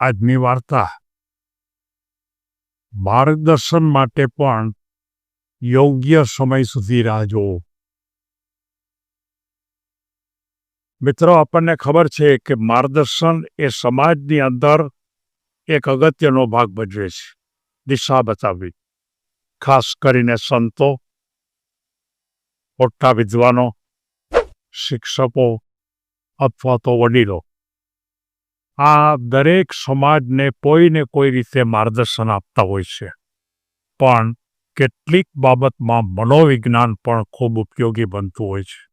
આજની વાર્તા. માર્ગદર્શન માટે પણ યોગ્ય સમય સુધી રાહ જોવો મિત્રો, આપણને ખબર છે કે માર્ગદર્શન એ સમાજની અંદર એક અગત્યનો ભાગ ભજવે છે. દિશા બતાવવી. ખાસ કરીને સંતો, મોટા વિદ્વાનો, શિક્ષકો અથવા તો વડીલો. આ દરેક સમાજને કોઈને કોઈ રીતે માર્ગદર્શન આપતા હોય છે. પણ કેટલીક બાબતમાં મનોવિજ્ઞાન પણ ખૂબ ઉપયોગી બનતું હોય છે.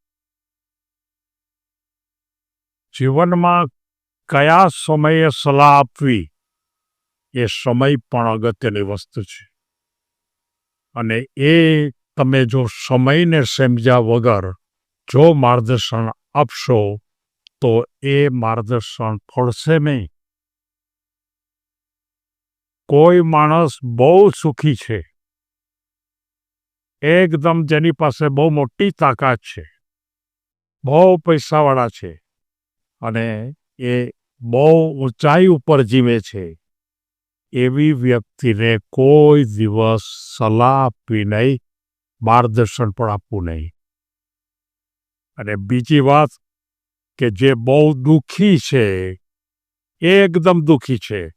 જીવનમાં કયા સમયે સલાહ આપવી એ સમય પણ અગત્યની વસ્તુ છે. અને એ તમે જો સમયને સમજ્યા વગર જો માર્ગદર્શન આપશો તો એ માર્ગદર્શન ફળશે નહીં. કોઈ માણસ બહુ સુખી છે. એકદમ જેની પાસે બહુ મોટી તાકાત છે. બહુ પૈસાવાળા છે. અને એ બહુ ઊંચાઈ ઉપર જીવે છે. એવી વ્યક્તિને કોઈ દિવસ સલાહ આપવી નહીં, માર્ગદર્શન પણ આપવું નહીં. અને બીજી વાત કે જે બહુ દુઃખી છે, એ એકદમ દુઃખી છે.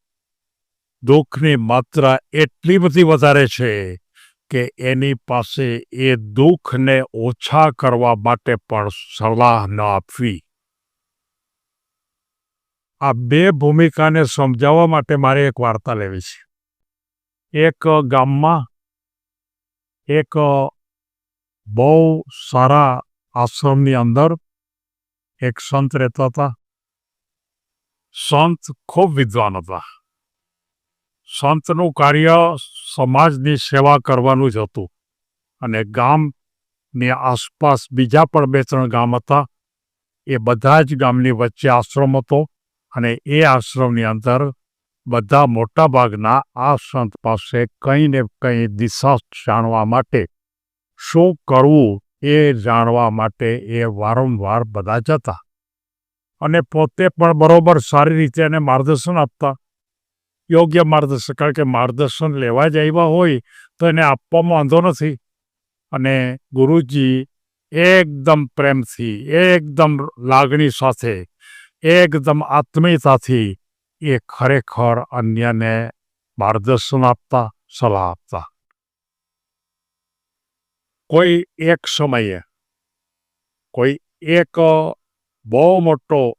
દુઃખની માત્રા એટલી બધી વધારે છે કે એની પાસે એ દુઃખને ઓછા કરવા માટે પણ સલાહ ન આપવી. આ બે ભૂમિકાને સમજાવવા માટે મારે એક વાર્તા લેવી છે. એક ગામમાં એક બહુ સારા આશ્રમની અંદર એક સંત રહેતા હતા. સંત ખૂબ વિદ્વાન હતા. સંતનું કાર્ય સમાજની સેવા કરવાનું જ હતું. અને ગામની આસપાસ બીજા પણ બે ત્રણ ગામ હતા. એ બધા જ ગામની વચ્ચે આશ્રમ હતો અને એ આશ્રમની અંદર બધા મોટાભાગના આ સંત પાસે કંઈ ને કંઈ દિશા જાણવા માટે શું કરવું એ જાણવા માટે એ વારંવાર બધા જતા અને પોતે પણ બરોબર સારી રીતે એને માર્ગદર્શન આપતા. યોગ્ય માર્ગદર્શન, કારણ કે માર્ગદર્શન લેવા જ આવ્યા હોય તો એને આપવામાં વાંધો નથી. અને ગુરુજી એકદમ પ્રેમથી, એકદમ લાગણી સાથે, એકદમ આત્મીયતાથી એ ખરેખર અન્યને માર્ગદર્શન આપતા, સલાહ આપતા. કોઈ એક સમયે, કોઈ એક બહુ મોટો,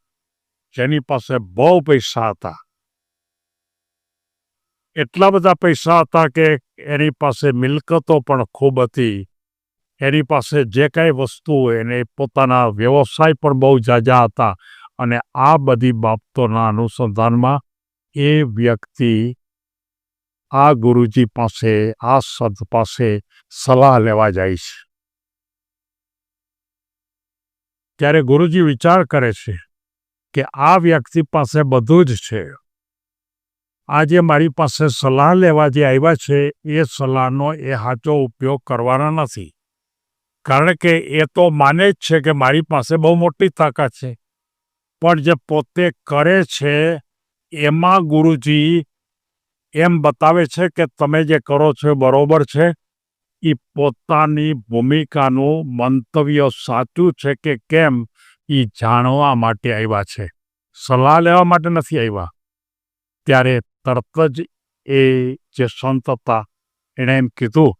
જેની પાસે બહુ પૈસા હતા. એટલા બધા પૈસા હતા કે એની પાસે મિલકતો પણ ખૂબ હતી. એની પાસે જે કાંઈ વસ્તુ એને પોતાના વ્યવસાય પણ બહુ જાજા હતા. અને આ બધી બાબતોના અનુસંધાનમાં એ વ્યક્તિ આ ગુરુજી પાસે, આ સદ પાસે સલાહ લેવા જાય છે. ત્યારે ગુરુજી વિચાર કરે છે કે આ વ્યક્તિ પાસે બધું જ છે. આજે મારી પાસે સલાહ લેવા જે આવ્યા છે, એ સલાહનો એ સાચો ઉપયોગ કરવાના નથી. કારણ કે એ તો માને જ છે કે મારી પાસે બહુ મોટી તાકાત છે. પણ જે પોતે કરે છે, એમાં ગુરુજી એમ બતાવે છે કે તમે જે કરો છો બરોબર છે. એ પોતાની ભૂમિકાનું મંતવ્ય સાચું છે કે કેમ એ જાણવા માટે આવ્યા છે. સલાહ લેવા માટે નથી આવ્યા. ત્યારે તરત જ એ જે સંત હતા, એણે એમ કીધું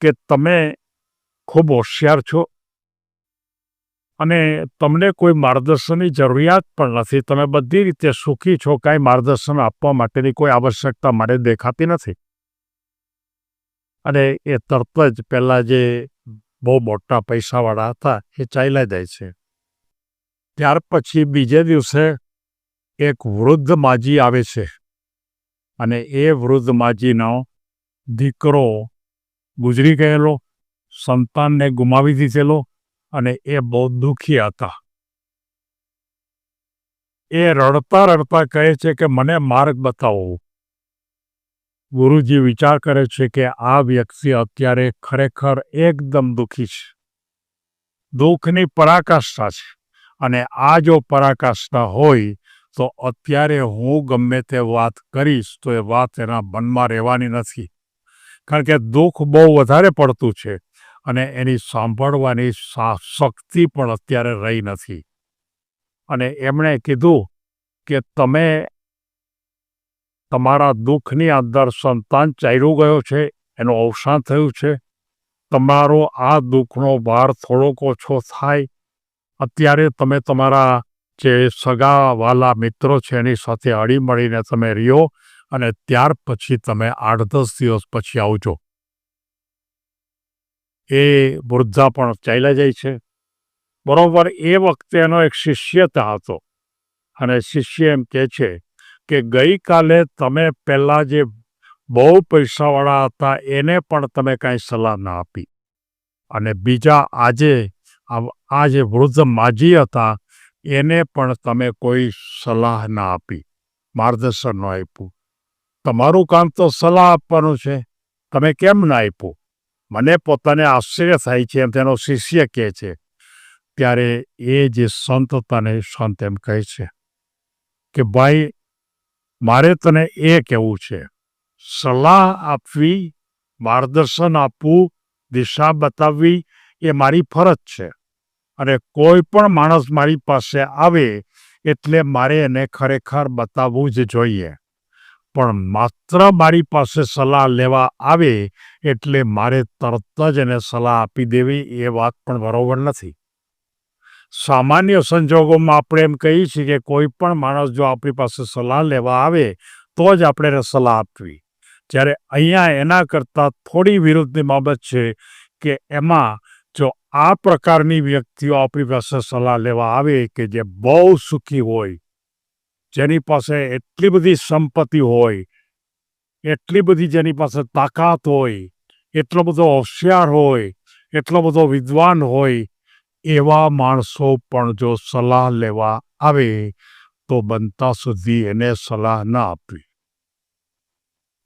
કે તમે ખૂબ હોશિયાર છો. અને તમને કોઈ માર્ગદર્શનની જરૂરિયાત પણ નથી. તમે બધી રીતે સુખી છો, કાંઈ માર્ગદર્શન આપવા માટેની કોઈ આવશ્યકતા મારે દેખાતી નથી. અને એ તરત જ પહેલાં જે બહુ મોટા પૈસાવાળા હતા, એ ચાલ્યા જાય છે. ત્યાર પછી બીજે દિવસે એક વૃદ્ધ માજી આવે છે. અને એ વૃદ્ધ માજીનો દીકરો ગુજરી ગયેલો, સંતાનને ગુમાવી દીધેલો અને એ બહુ દુઃખી હતા. એ રડતા રડતા કહે છે કે, મને માર્ગ બતાવો. ગુરુજી વિચાર કરે છે કે, આ વ્યક્તિ અત્યારે ખરેખર એકદમ દુઃખી છે. દુઃખની પરાકાષ્ઠા છે. અને આ જો પરાકાષ્ઠા હોય, તો અત્યારે હું ગમે તે વાત કરીશ, તો એ વાત એના મનમાં રહેવાની નથી. કારણ કે દુઃખ બહુ વધારે પડતું છે. અને એની સાંભળવાની શક્તિ પણ અત્યારે રહી નથી. અને એમણે કીધું કે તમે તમારા દુઃખની અંદર સંતાન ચાલ્યું ગયો છે, એનું અવસાન થયું છે. તમારો આ દુઃખનો ભાર થોડોક ઓછો થાય. અત્યારે તમે તમારા જે સગા વાલા મિત્રો છે, એની સાથે હળી મળીને તમે રહ્યો અને ત્યાર પછી તમે આઠ દસ દિવસ પછી આવજો. એ વૃદ્ધા પણ ચાલ્યા જાય છે. બરાબર એ વખતે એનો એક શિષ્યતા હતો. અને શિષ્ય એમ કહે છે કે ગઈકાલે તમે પહેલાં જે બહુ પૈસાવાળા હતા એને પણ તમે કાંઈ સલાહ ના આપી. અને બીજા આજે આ જે વૃદ્ધ માજી હતા એને પણ તમે કોઈ સલાહ ના આપી, માર્ગદર્શન ન આપ્યું. તમારું કામ તો સલાહ આપવાનું છે. તમે કેમ ના આપ્યું? મને પોતાને આશ્ચર્ય થાય છે એમ તેનો શિષ્ય કહે છે. ત્યારે એ જે સંત તને સંત એમ કહે છે કે, ભાઈ, મારે તને એ કહેવું છે. સલાહ આપવી, માર્ગદર્શન આપવું, દિશા બતાવવી એ મારી ફરજ છે. અને કોઈ પણ માણસ મારી પાસે આવે એટલે મારે એને ખરેખર બતાવવું જ જોઈએ. પણ માત્ર મારી પાસે સલાહ લેવા આવે એટલે મારે તરત જ એને સલાહ આપી દેવી એ વાત પણ બરોબર નથી. સામાન્ય સંજોગોમાં આપણે એમ કહીએ છીએ કે કોઈ પણ માણસ જો આપણી પાસે સલાહ લેવા આવે તો જ આપણે એને સલાહ આપવી. જ્યારે અહીંયા એના કરતાં થોડી વિરુદ્ધની બાબત છે કે એમાં જો આ પ્રકારની વ્યક્તિઓ આપણી પાસે સલાહ લેવા આવે કે જે બહુ સુખી હોય જેની પાસે એટલી બધી સંપત્તિ હોય, એટલી બધી જેની પાસે તાકાત હોય, એટલો બધો હોશિયાર હોય, એટલો બધો વિદ્વાન હોય, એવા માણસો પણ જો સલાહ લેવા આવે, તો બનતા સુધી એને સલાહ ના આપવી.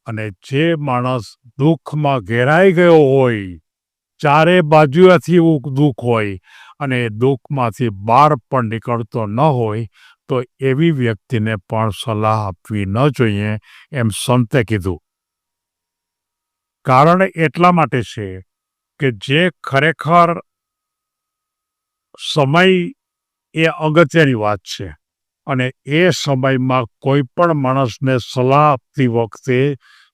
અને જે માણસ દુઃખમાં ઘેરાઈ ગયો હોય, ચારે બાજુએથી દુઃખ હોય, અને દુઃખમાંથી બહાર પણ નીકળતો ન હોય તો એવી વ્યક્તિને પણ સલાહ આપવી ન જોઈએ એમ સંતે કીધું. કારણ એટલા માટે છે કે જે ખરેખર સમય એ અગત્યની વાત છે અને એ સમયમાં કોઈ પણ માણસને સલાહ આપતી વખતે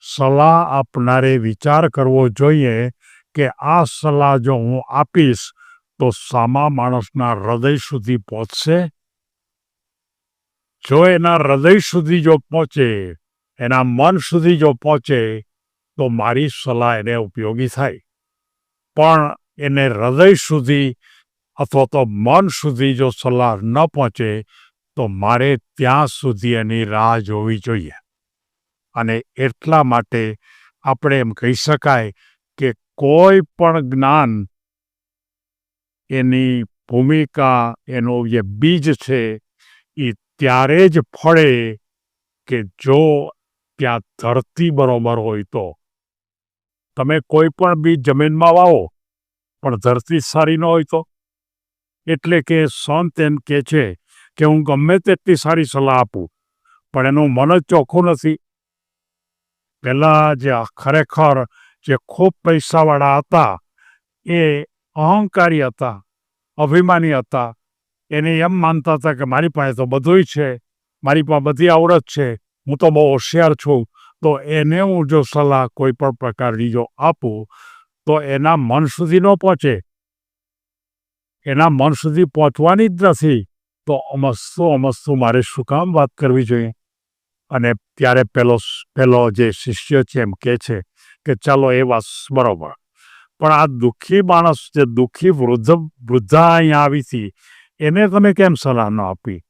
સલાહ આપનારે વિચાર કરવો જોઈએ કે આ સલાહ જો હું આપીશ તો સામા માણસના હૃદય સુધી પહોંચશે? જો એના હૃદય સુધી જો પહોંચે, એના મન સુધી જો પહોંચે, તો મારી સલાહ એને ઉપયોગી થાય. પણ એને હૃદય સુધી અથવા તો મન સુધી જો સલાહ ન પહોંચે, તો મારે ત્યાં સુધી એની રાહ જોવી જોઈએ. અને એટલા માટે આપણે એમ કહી શકાય કે કોઈ પણ જ્ઞાન એની ભૂમિકા એનું જે બીજ છે ત્યારે જ ફળે કે જો ત્યાં ધરતી બરોબર હોય તો. તમે કોઈ પણ બીજ જમીનમાં વાવો, પણ ધરતી સારી ન હોય તો. એટલે કે સંત એમ કહે છે કે હું ગમે તેટલી સારી સલાહ આપું, પણ એનું મન જ ચોખ્ખું નથી. પહેલાં જે ખરેખર જે ખૂબ પૈસાવાળા હતા, એ અહંકારી હતા, અભિમાની હતા એને એમ માનતા હતા કે મારી પાસે તો બધુંય છે, મારી પાસે બધી આવડત છે, હું તો બહુ હોશિયાર છું. તો એને હું જો સલાહ કોઈ પણ પ્રકારની જો આપું, તો એના મન સુધી ન પહોંચે. એના મન સુધી પહોંચવાની જ નથી. તો અમસ્તું અમસ્તું મારે શું કામ વાત કરવી જોઈએ? અને ત્યારે પેલો પેલો જે શિષ્ય છે એમ કહે છે કે ચાલો એ વાત બરોબર. પણ આ દુઃખી માણસ, જે દુઃખી વૃદ્ધ, વૃદ્ધા અહીંયા આવી હતી એને તમે કેમ સલાહ ન આપી?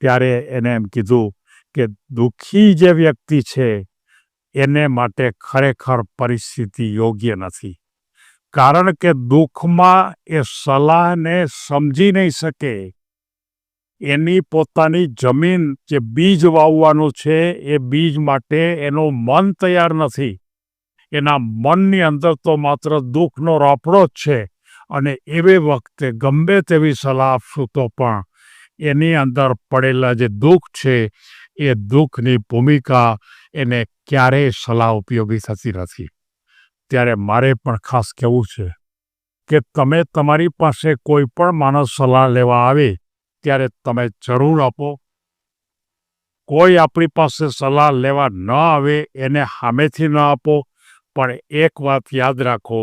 ત્યારે એને એમ કીધું કે દુઃખી જે વ્યક્તિ છે, એને માટે ખરેખર પરિસ્થિતિ યોગ્ય નથી. કારણ કે દુઃખમાં એ સલાહને સમજી નહીં શકે. એની પોતાની જમીન જે બીજ વાવવાનું છે, એ બીજ માટે એનું મન તૈયાર નથી. એના મનની અંદર તો માત્ર દુઃખનો રોપડો જ છે. અને એવે વખતે ગમે તેવી સલાહ આપશું તો પણ એની અંદર પડેલા જે દુઃખ છે, એ દુઃખની ભૂમિકા એને ક્યારેય સલાહ ઉપયોગી થતી નથી. ત્યારે મારે પણ ખાસ કહેવું છે કે તમે તમારી પાસે કોઈ પણ માણસ સલાહ લેવા આવે ત્યારે તમે જરૂર આપો. કોઈ આપણી પાસે સલાહ લેવા ન આવે એને સામેથી ન આપો, પણ એક વાત યાદ રાખો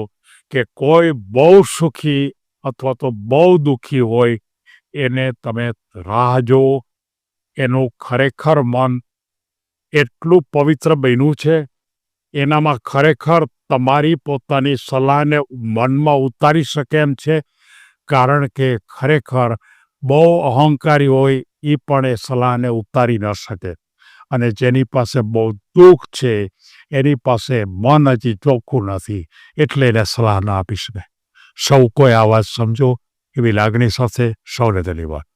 કે કોઈ બહુ સુખી અથવા તો બહુ દુઃખી હોય, એને તમે રાહ જુઓ. એનું ખરેખર મન એટલું પવિત્ર બન્યું છે. એનામાં ખરેખર તમારી પોતાની સલાહને મનમાં ઉતારી શકે એમ છે. કારણ કે ખરેખર બહુ અહંકારી હોય એ પણ એ સલાહને ઉતારી ન શકે. અને જેની પાસે બહુ દુઃખ છે, એની પાસે મન હજી ચોખ્ખું નથી, એટલે એને સલાહ ના આપી શકે સૌ કોઈ આ વાત સમજો, એવી લાગણી સાથે સૌને ધન્યવાદ.